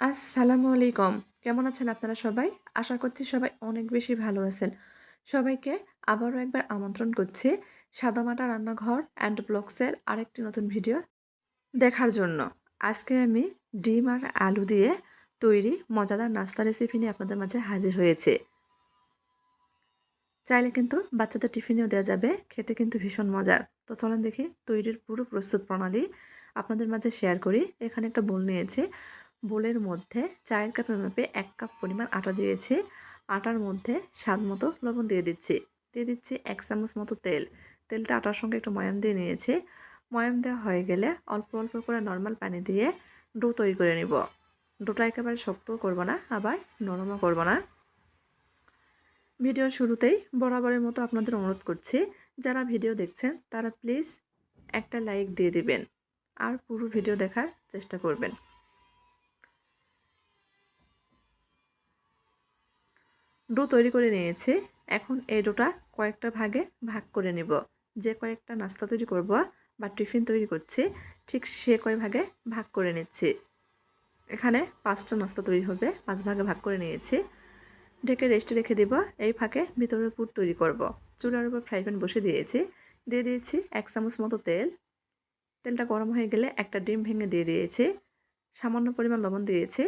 আসসালামু আলাইকুম। কেমন আছেন আপনারা সবাই? আশা করছি সবাই অনেক বেশি ভালো আছেন। সবাইকে আবারও একবার আমন্ত্রণ করছি সাদামাটা রান্নাঘর অ্যান্ড ব্লগসের আরেকটি নতুন ভিডিও দেখার জন্য। আজকে আমি ডিম আর আলু দিয়ে তৈরি মজাদার নাস্তা রেসিপি নিয়ে আপনাদের মাঝে হাজির হয়েছি। চাইলে কিন্তু বাচ্চাদের টিফিনেও দেওয়া যাবে, খেতে কিন্তু ভীষণ মজার। তো চলেন দেখি তৈরির পুরো প্রস্তুত প্রণালী আপনাদের মাঝে শেয়ার করি। এখানে একটা বোল নিয়েছি। বোলের মধ্যে চায়ের কাপের মাপে এক কাপ পরিমাণ আটা দিয়েছি। আটার মধ্যে স্বাদ মতো লবণ দিয়ে দিচ্ছি। দিয়ে দিচ্ছি এক চামচ মতো তেল। তেলটা আটার সঙ্গে একটু ময়াম দিয়ে নিয়েছি। ময়াম দেওয়া হয়ে গেলে অল্প অল্প করে নর্মাল পানি দিয়ে ডো তৈরি করে নিব। ডোটা একেবারে শক্তও করব না, আবার নরমও করব না। ভিডিওর শুরুতেই বরাবরের মতো আপনাদের অনুরোধ করছি, যারা ভিডিও দেখছেন তারা প্লিজ একটা লাইক দিয়ে দিবেন। আর পুরো ভিডিও দেখার চেষ্টা করবেন। ডো তৈরি করে নিয়েছি। এখন এই ডোটা কয়েকটা ভাগে ভাগ করে নেব। যে কয়েকটা নাস্তা তৈরি করব বা টিফিন তৈরি করছি, ঠিক সে কয় ভাগে ভাগ করে নিচ্ছি। এখানে পাঁচটা নাস্তা তৈরি হবে, পাঁচ ভাগে ভাগ করে নিয়েছি। ঢেকে রেস্টে রেখে দিব, এই ফাঁকে ভিতরের পুর তৈরি করব। চুলার উপর ফ্রাই প্যান বসে দিয়েছি। দিয়ে দিয়েছি এক চামচ মতো তেল। তেলটা গরম হয়ে গেলে একটা ডিম ভেঙে দিয়ে দিয়েছি। সামান্য পরিমাণ লবণ দিয়েছি।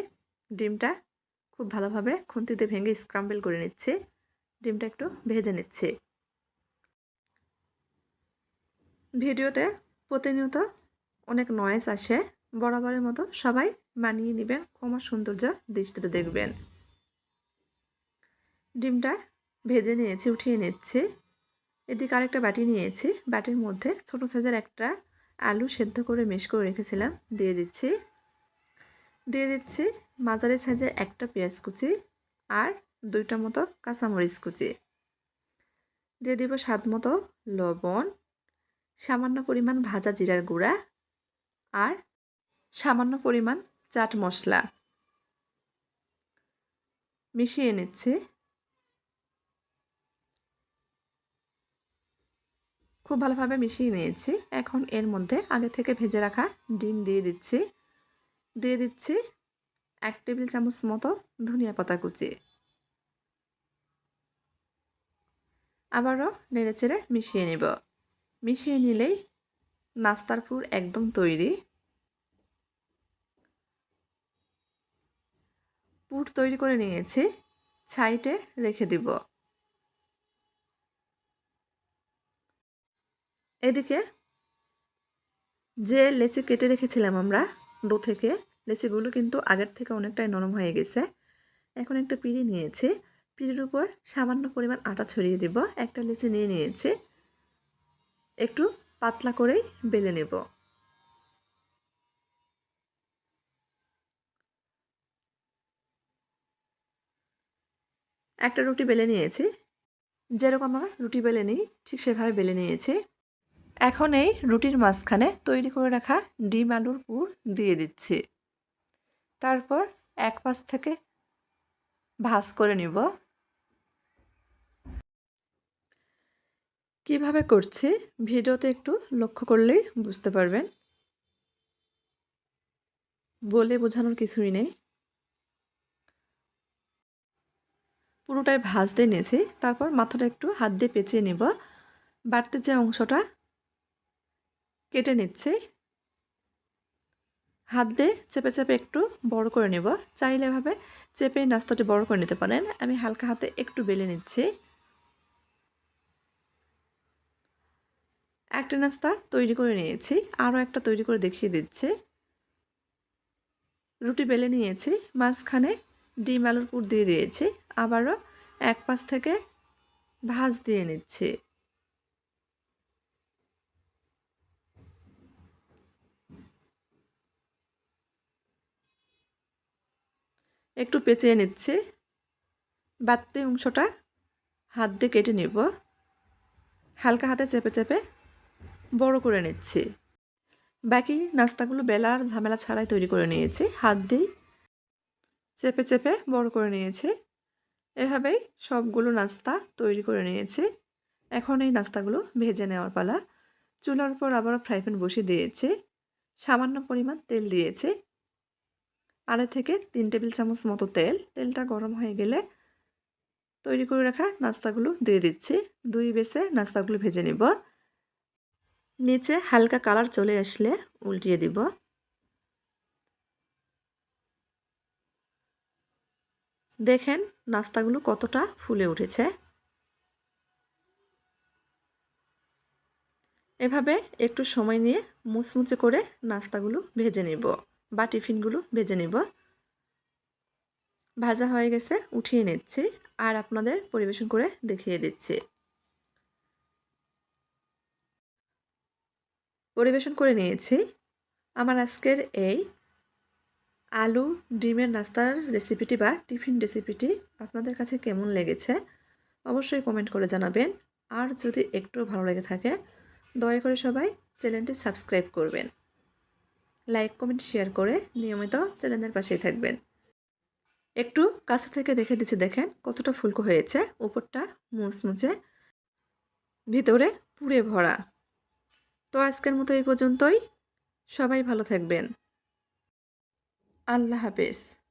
ডিমটা খুব ভালোভাবে খুন্তিতে ভেঙে স্ক্রাম্বেল করে নিচ্ছে। ডিমটা একটু ভেজে নিচ্ছে। ভিডিওতে প্রতিনিয়ত অনেক নয়েস আসে। বরাবরের মতো সবাই মানিয়ে নেবেন। ক্ষমা সৌন্দর্য দৃষ্টিতে দেখবেন। ডিমটা ভেজে নিয়েছি, উঠিয়ে নিচ্ছে। এদিকে আরেকটা বাটি নিয়েছি। বাটির মধ্যে ছোটো সাইজের একটা আলু সেদ্ধ করে মেশ করে রেখেছিলাম। দিয়ে দিচ্ছি। দিয়ে দিচ্ছি মাঝারি সাইজে একটা পেঁয়াজ কুচি আর দুইটা মতো কাঁচামরিচ কুচি। দিয়ে দিব স্বাদ মতো লবণ, সামান্য পরিমাণ ভাজা জিরার গুঁড়া আর সামান্য পরিমাণ চাট মশলা। মিশিয়ে নিচ্ছি। খুব ভালোভাবে মিশিয়ে নিয়েছি। এখন এর মধ্যে আগে থেকে ভেজে রাখা ডিম দিয়ে দিচ্ছি। দিয়ে দিচ্ছি এক টেবিল চামচ মতো ধনিয়া পাতা কুচি। আবারও নেড়ে চেড়ে মিশিয়ে নেব। মিশিয়ে নিলেই নাস্তার পুর একদম তৈরি। পুর তৈরি করে নিয়েছি, ছাইটে রেখে দিব। এদিকে যে লেচি কেটে রেখেছিলাম আমরা ডো থেকে লেচিগুলো কিন্তু আগের থেকে অনেকটাই নরম হয়ে গেছে। এখন একটা পিড়ি নিয়েছি। পিড়ির উপর সামান্য পরিমাণ আটা ছড়িয়ে দিব। একটা লেচি নিয়ে নিয়েছি। একটু পাতলা করেই বেলে নেব। একটা রুটি বেলে নিয়েছি। যেরকম আমরা রুটি বেলে নিই ঠিক সেভাবে বেলে নিয়েছি। এখন এই রুটির মাঝখানে তৈরি করে রাখা ডিম আলুর পুর দিয়ে দিচ্ছি। তারপর এক পাশ থেকে ভাজ করে নিব। কীভাবে করছি ভিডিওতে একটু লক্ষ্য করলেই বুঝতে পারবেন। বলে বোঝানোর কিছুই নেই। পুরোটাই ভাজতে নিয়েছি, তারপর মাথাটা একটু হাত দিয়ে পেঁচিয়ে নিব। বাড়তে যে অংশটা কেটে নিচ্ছি। হাত দিয়ে চেপে চেপে একটু বড় করে নেব। চাইলে এভাবে চেপে নাস্তাটি বড় করে নিতে পারেন। আমি হালকা হাতে একটু বেলে নিচ্ছি। একটা নাস্তা তৈরি করে নিয়েছি। আরও একটা তৈরি করে দেখিয়ে দিচ্ছি। রুটি বেলে নিয়েছি। মাঝখানে ডিম, আলুর পুর দিয়ে দিয়েছি। আবারও এক পাশ থেকে ভাজ দিয়ে নিচ্ছি। একটু পেঁচিয়ে নিচ্ছি। বাড়তি অংশটা হাত দিয়ে কেটে নেব। হালকা হাতে চেপে চেপে বড় করে নিচ্ছি। বাকি নাস্তাগুলো বেলার ঝামেলা ছাড়াই তৈরি করে নিয়েছি। হাত দিয়ে চেপে চেপে বড় করে নিয়েছি। এভাবেই সবগুলো নাস্তা তৈরি করে নিয়েছি। এখন এই নাস্তাগুলো ভেজে নেওয়ার পালা। চুলার উপর আবার ফ্রাই প্যান বসিয়ে দিয়েছি। সামান্য পরিমাণ তেল দিয়েছি। আড়াই থেকে তিন টেবিল চামচ মতো তেল। তেলটা গরম হয়ে গেলে তৈরি করে রাখা নাস্তাগুলো দিয়ে দিচ্ছি। দুই বেসে নাস্তাগুলো ভেজে নিব। নিচে হালকা কালার চলে আসলে উল্টিয়ে দিব। দেখেন নাস্তাগুলো কতটা ফুলে উঠেছে। এভাবে একটু সময় নিয়ে মুচমুচে করে নাস্তাগুলো ভেজে নিব। বা টিফিনগুলো ভেজে নেব। ভাজা হয়ে গেছে, উঠিয়ে নিচ্ছি আর আপনাদের পরিবেশন করে দেখিয়ে দিচ্ছি। পরিবেশন করে নিয়েছি। আমার আজকের এই আলু ডিমের নাস্তার রেসিপিটি বা টিফিন রেসিপিটি আপনাদের কাছে কেমন লেগেছে অবশ্যই কমেন্ট করে জানাবেন। আর যদি একটু ভালো লেগে থাকে, দয়া করে সবাই চ্যানেলটি সাবস্ক্রাইব করবেন। লাইক, কমেন্ট, শেয়ার করে নিয়মিত চ্যানেলের পাশেই থাকবেন। একটু কাছে থেকে দেখে দিচ্ছি, দেখেন কতটা ফুলকো হয়েছে। উপরটা মুচমুচে ভিতরে পুড়ে ভরা। তো আজকের মতো এই পর্যন্তই। সবাই ভালো থাকবেন। আল্লাহ হাফেজ।